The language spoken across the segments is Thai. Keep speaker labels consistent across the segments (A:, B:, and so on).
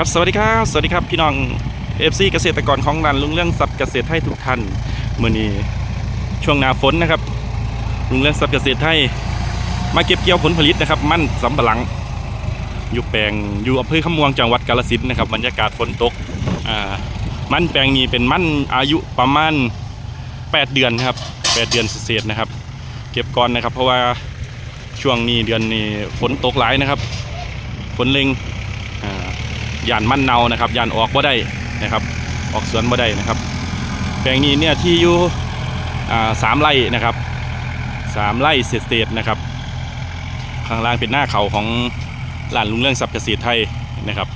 A: ครับสวัสดีครับ สวัสดีครับพี่น้องเอฟซีเกษตรกรของรันลุงเรื่องทรัพย์เกษตรไทยทุกท่านเมื่อนี้ช่วงหน้าฝนนะครับลุงเรื่องทรัพย์เกษตรไทยมาเก็บเกี่ยวผลผลิตนะครับ มั่นสำปะหลัง อยู่แปลงอยู่อำเภอขมวงจังหวัดกาฬสินธุ์นะครับบรรยากาศฝนตกอ่ามั่นแปลงนี้เป็นมั่นอายุประมาณ 8 เดือนครับ 8 เดือนเศษนะครับ เก็บก่อนนะครับ เพราะว่าช่วงนี้เดือนนี้ฝนตกหลายนะครับฝนเล็ง ยานมั่นเนานะครับยานออกบ่ได้นะครับ ออกสวนบ่ได้นะครับ แปลงนี้เนี่ยที่อยู่สามไร่นะครับสามไร่เศษๆนะครับ ข้างล่างเป็นหน้าเขาของหลานลุงเรื่องทรัพย์เกษตรไทยนะครับ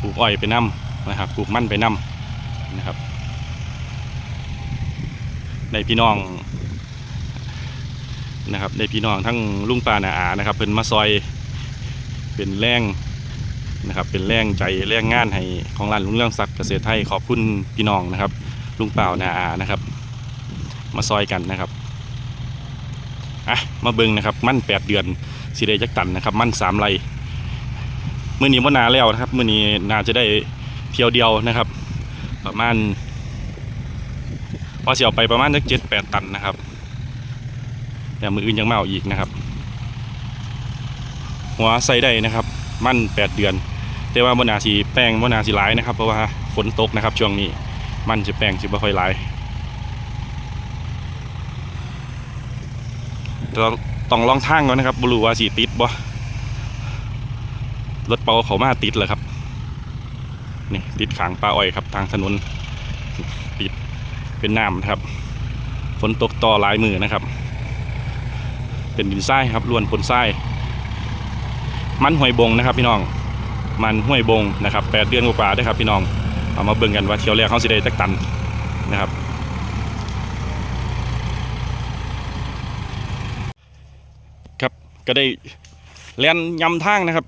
A: ปลูกอ้อยไปน้ำนะครับปลูกมั่นไปน้ำนะครับ ในพี่น้องนะครับในพี่น้องทั้งลุงปานาอานะครับเป็นมาซอยเป็นแรง นะครับเป็นแรงใจแรงงานให้ของร้านลุงเรื่องสักดิ์เกษตรไทยขอบคุณพี่น้องนะครับ ลุงเปล่านาอานะครับ มาซอยกันนะครับอะมาเบิ่งนะครับ มั่นแปดเดือนสีได้จักตันนะครับ มั่นสามไรมื่อนี้ว่านาแล้วนะครับมื่อนี้นาจะได้เที่ยวเดียวนะครับ ประมาณพอเสียออกไปประมาณสักเจ็ดแปดตันนะครับแต่มืออื่นยังมาเอาอีกนะครับ หัวใส่ได้นะครับ มั่นแปดเดือน แต่ว่าบนาสีแป้งบนาสีหลายนะครับ เพราะว่าฝนตกนะครับ ช่วงนี้มันจะแป้งจะไม่ค่อยหลายต้องต้องลองทางก่อนนะครับบรูว่าสีติดบ่รถเปาเขามาติดเลยครับนี่ติดขางปลาอ้อยครับ ทางถนนติดเป็นน้ำนะครับฝนตกต่อหลายมือนะครับ เป็นดินทรายครับล้วนปนทรายมันห้วยบงนะครับพี่น้อง มันห้วยบงนะครับแปดเดือนกว่าๆได้ครับพี่น้องเอามาเบิ่งกันว่าเที่ยวแรกเขาสิได้จักตันนะครับครับก็ได้แล่นยำทางนะครับ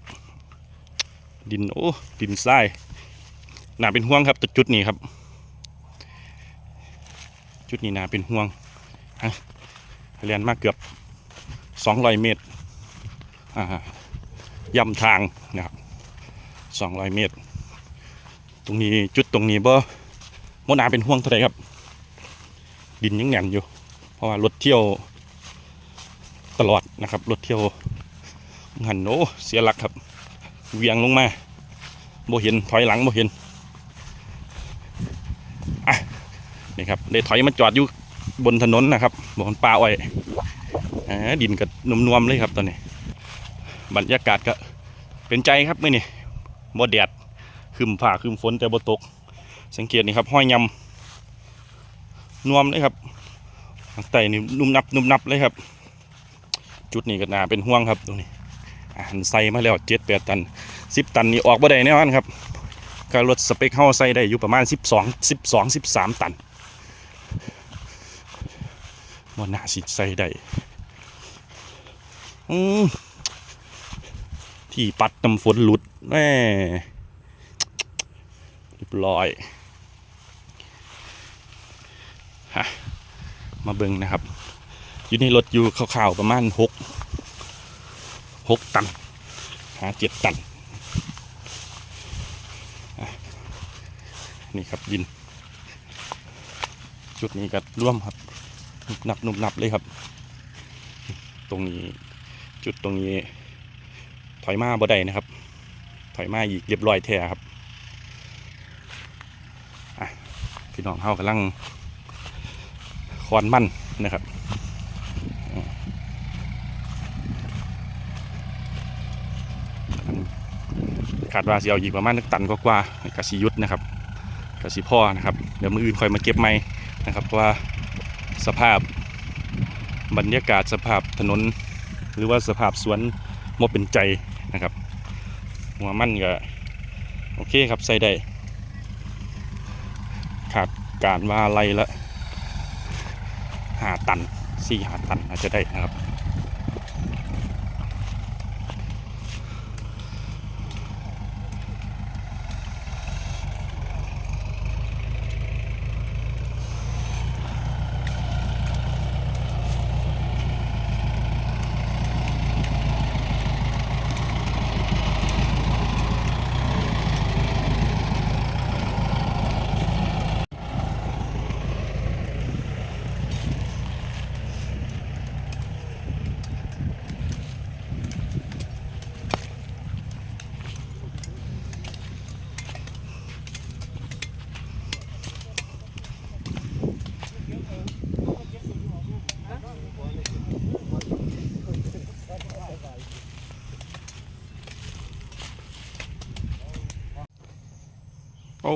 A: ดินโอ้ดินทรายน่าเป็นห่วงครับแต่จุดนี้ครับ จุดนี้นาเป็นห่วงฮะแลนมาเกือบ200เมตรอ่ายำทางนะครับ 200 เมตร ตรงนี้จุดตรงนี้บ่โมนาเป็นห่วงเท่าไหร่ครับ ดินยังแน่นอยู่ เพราะว่ารถเที่ยวตลอดนะครับรถเที่ยวหันโอ้เสียหลักครับเวียงลงมาบ่เห็นถอยหลังบ่เห็นอะนี่ครับได้ถอยมาจอดอยู่บนถนนนะครับบนป่าอ้อยดินก็นุ่มๆเลยครับตอนนี้ บรรยากาศก็เป็นใจครับมื่อนี่ บ่แดดคืมผ่าคืมฝนแต่บ่ตก สังเกตนี่ครับห้อยยำนวมเลยครับข้างใต้นี่นุ่มนับนุ่มนับเลยครับ จุดนี้ก็น่าเป็นห่วงครับตรงนี้หารใส่มาแล้วเจ็ดแปดตันสิบตันนี่ออกบ่ได้แน่นอนครับก็รถสเปคเฮาใส่ได้อยู่ประมาณสิบสองสิบสองสิบสามตันบ่น่าสิใส่ได้อืม ที่ปัดน้ำฝนหลุดแม่เรียบร้อยฮะมาเบิ่งนะครับ อยู่ในรถอยู่ข่าวๆประมาณหกหกตันหาเจ็ดตันนี่ครับดิน จุดนี้ก็ร่วมครับนุบนับนุบนับเลยครับ ตรงนี้จุดตรงนี้ ถอยมาบ่ได้นะครับ ถอยมาอีกเรียบร้อยแท้ครับพี่น้องเฮากำลังคอนมันนะครับอืมขาดว่าสิเอาอีกประมาณตันกกว่าๆกสิยุทธนะครับกสิพ่อนะครับ เดี๋ยวมืออื่นคอยมาเก็บใหม่นะครับว่าสภาพบรรยากาศสภาพถนน หรือว่าสภาพสวนมเป็นใจ นะครับ หัวมันก็โอเคครับใส่ได้ขาดการว่าอะไรละหาตันสี่หาตันอาจจะได้นะครับ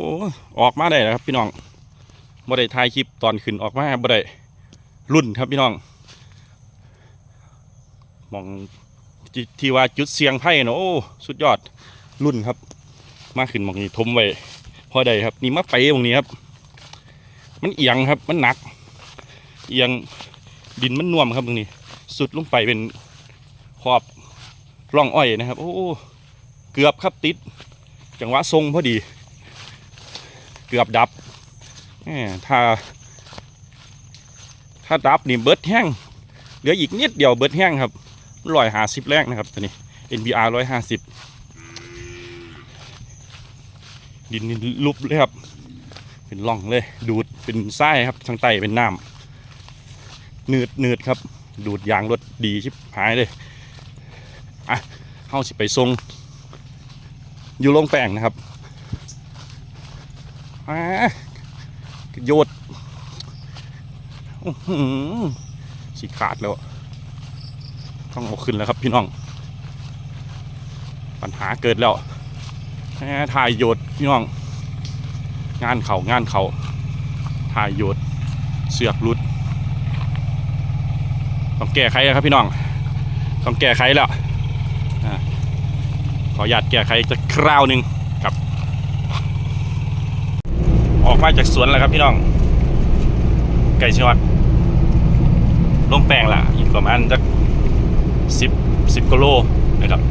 A: อ้ออกมาได้แล้วครับพี่น้องบ่ได้ถ่ายคลิปตอนขึ้นออกมาบ่ได้รุ่นครับพี่น้องมองที่ที่ว่าจุดเสียงไพ่เนาะโอ้สุดยอดรุ่นครับ มาขึ้นมองนี้ทมไว้พอได้ครับ นี่มาไปตรงนี้ครับ มันเอียงครับมันหนัก เอียงดินมันน่วมครับตรงนี้ สุดลงไปเป็นขอบร่องอ้อยนะครับ โอ้เกือบครับติด จังหวะทรงพอดี เกือบดับถ้า ถ้าดับนี่เบิดแห้งเหลืออีกนิดเดียวเบิดแห้งครับร้อยห้าสิบแรกนะครับตัวนี้ NBR ร้อยห้าสิบดินนี่ลุบเลยครับ เป็นร่องเลย ดูดเป็นไส้ครับทางใต้เป็นน้ำหนืดหนืดครับ ดูดยางรถดีชิบหายเลยอะเข้าสิไปทรงอยู่ลงแปลงนะครับ อะโยดสิขาดแล้ว ต้องเอาขึ้นแล้วครับพี่น้อง ปัญหาเกิดแล้วถ่ายโยดพี่น้อง งานเขางานเขาถ่ายโยดเสือกรุด ต้องแก้ไขครับพี่น้อง ต้องแก้ไขแล้วขออนุญาตแก้ไขจะคราวหนึ่งครับ ออกมาจากสวนแล้วครับพี่น้อง ไก่ชอดลงแปลงละอีกประมาณสักสิบสิบกิโลนะครับ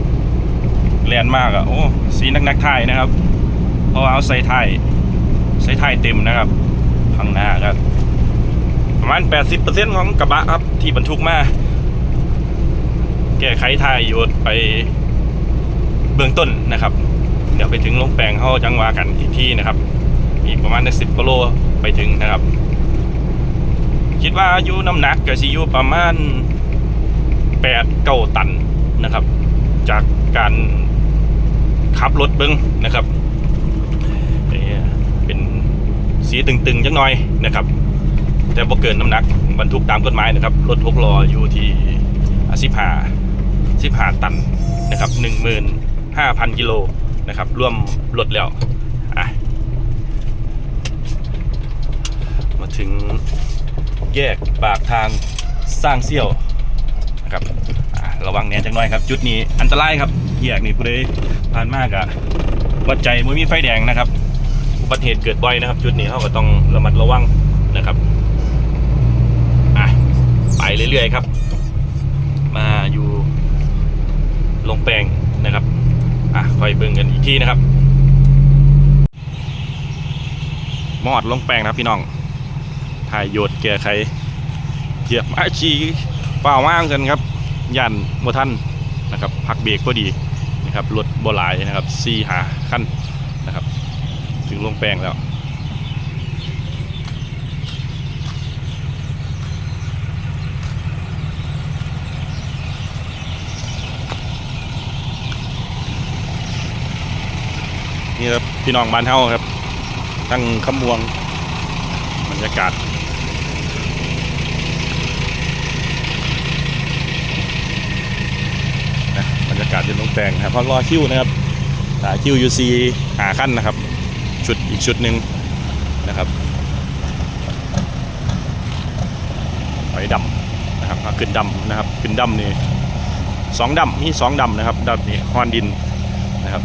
A: แลนมากอะโอ้สีนักนักไทยนะครับ เพราะว่าเอาใส่ไทยใส่ไทยเต็มนะครับข้างหน้าครับ ประมาณ 80%ของกระบะครับที่บรรทุกมาแก้ไขทายโยดไปเบื้องต้นนะครับ เดี๋ยวไปถึงลงแปลงเข้าจังหวากันอีกที่นะครับ อีกประมาณสิบกิโลไปถึงนะครับ คิดว่าอายุน้ำหนักก็สิอยู่ประมาณ8เก้าตันนะครับ จากการขับรถเบิ้งนะครับเอ่เป็นสีตึงๆจังหน่อยนะครับ แต่บ่เกินน้ำหนักบรรทุกตามกฎหมายนะครับรถหกล้ออยู่ที่สิบห้าสิบห้าตันนะครับหนึ่งหมื่นห้าพันกิโลนะครับ ร่วมรถแล้วอะมา ถึงแยกปากทางสร้างเซี่ยวนะครับระวังแหน่จังหน่อยครับ จุดนี้อันตรายครับแยกนี่ผู้ใดผ่านมากอะวัดใจมือมีไฟแดงนะครับ อุบัติเหตุเกิดบ่อยนะครับ จุดนี้เขาก็ต้องระมัดระวังนะครับอะไปเรื่อยๆครับ มาอยู่ลงแปลงนะครับอะคอยเบิ่งกันอีกทีนะครับมอดลงแปลงนะครับพี่น้อง ถ่ายโยดแก้ไขเหยียบอาชีเปล่าว่างกันครับยันโมทันนะครับพักเบรกก็ดีนะครับรถบหลายนะครับซีหาขั้นนะครับ ถึงลงแปลงแล้วนี่ครับพี่น้องบ้านเฮาครับ ตั้งขมวงบรรยากาศนะบ รรยากาศจะลงแปลงนะครับเพราะรอคิวนะครับหาคิวยูซีหาขั้นนะครับ ชุดอีกชุดหนึ่งนะครับไปดำนะครับขึ้นดำนะครับขึ้นดำนี่สองดำมีสองดำนะครับดำนี่ฮอนดินนะครับ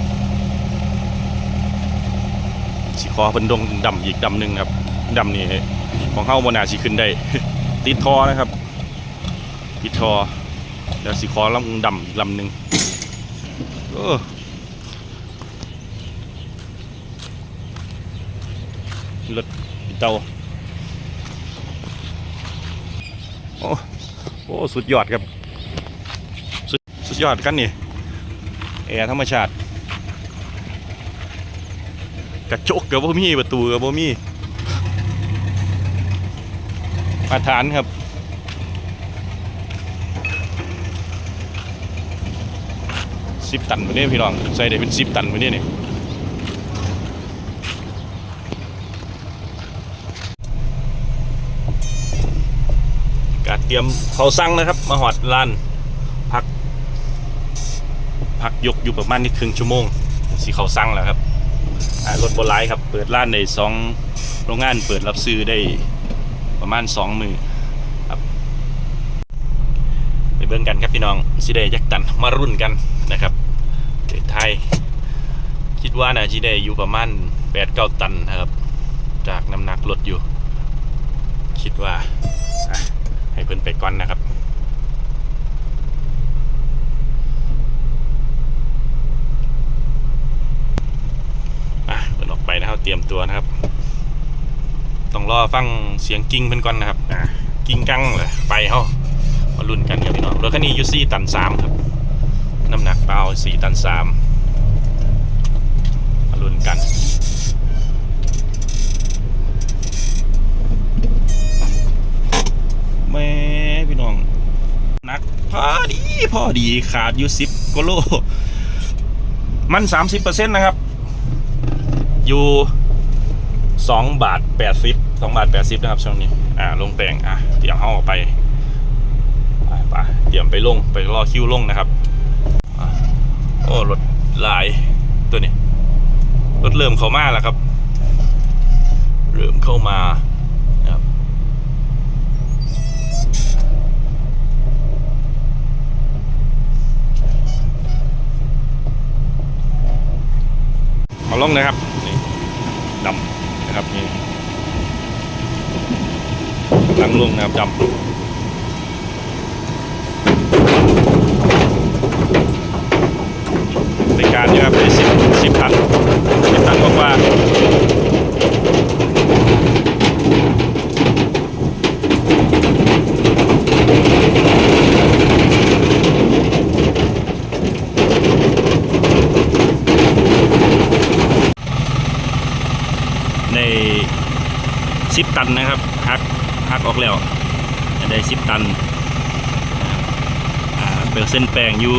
A: สีคอเป็นดงดำอีกดำหนึ่งครับดำนี่ของเข้าบนาสีขึ้นได้ ติดทอนะครับ ติดทอเดี๋ยวสีคอลำดำอีกลำหนึ่ง เออรถเตาโอ้โอ้ สุดยอดครับ สุดสุดยอดกันนี่แอร์ธรรมชาติ กระจกกับบ่มีประตูกับบ่มีมาทานครับ สิบตันไปเนี่ยพี่น้องใส่ได้เป็นสิบตันไปเนี่ยนี่การเตรียมเขาสั่งนะครับ มาหอดลานพัก พักยกอยู่ประมาณนี้ครึ่งชั่วโมงสีเขาสั่งแล้วครับรถบนไลายครับ เปิดร้านในสองโรงงานเปิดรับซื้อได้ประมาณสองมือครับ ไป เบิ่งกันครับพี่น้องสิได้ยักตันมารุ่นกันนะครับเดไทย คิดว่าน่าจะได้อยู่ประมาณแปดเก้าตันนะครับ จากน้ำหนักรถอยู่ คิดว่าอะให้เพิ่นไปก่อนนะครับอะเปิดออกไปนะครับเตรียมตัวนะครับ ต้องรอฟังเสียงกิ้งเพิ่นก่อนนะครับอะกิ้งกังเลยไปเฮา มาลุ้นกันครับพี่น้องรถคันนี้ยู่สี่ตันสามครับน้ำหนักเปล่าสี่ตันสามมาลุ้นกันแม่พี่น้องหนักพอดีพอดีขาดยู่สิบกโลมันสามสิบเปอร์เซ็นต์นะครับ อยู่สองบาทแปดสิบสองบาทแปดสิบนะครับช่วงนี้ อ่า ลงแต่งอะเตรียมเข้าออกไป ปเตรียมไปลงไปรอคิวลงนะครับโอ้รถหลายตัวนี้รถเริ่มเข้ามาแล้วครับ เริ่มเข้ามาครับเอาลงนะครับนี่ดำนะครับนี่ลังลงนะครับดำใน การนี้ครับได้สิบสิบตันสิบตันกว่าในสิบตันนะครับหักหักออกแล้วได้สิบตันเปอร์เซ็นต์แปลงอยู่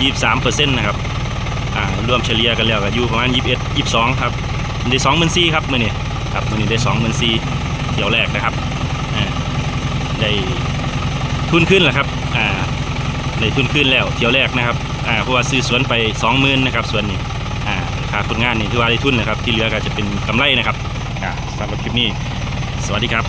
A: ยี่สามเปอร์เซ็นต์นะครับ อ่ารวมเฉลี่ยกันแล้วก็อยู่ประมาณยี่สิบเอ็ดยี่สิบสองครับได้สองหมื่นสี่ครับมื่อนี้ครับมื่อนี้ได้สองหมื่นสี่เที่ยวแรกนะครับได้ทุนขึ้นแหละครับอ่าได้ทุนขึ้นแล้วเที่ยวแรกนะครับอ่าเพราะว่าซื้อสวนไปสองหมื่นนะครับส่วนนี้อ่าค่าคนงานนี่ถือว่าได้ทุนนะครับ ที่เหลือก็จะเป็นกำไรนะครับอ่าสำหรับคลิปนี้ สวัสดีครับ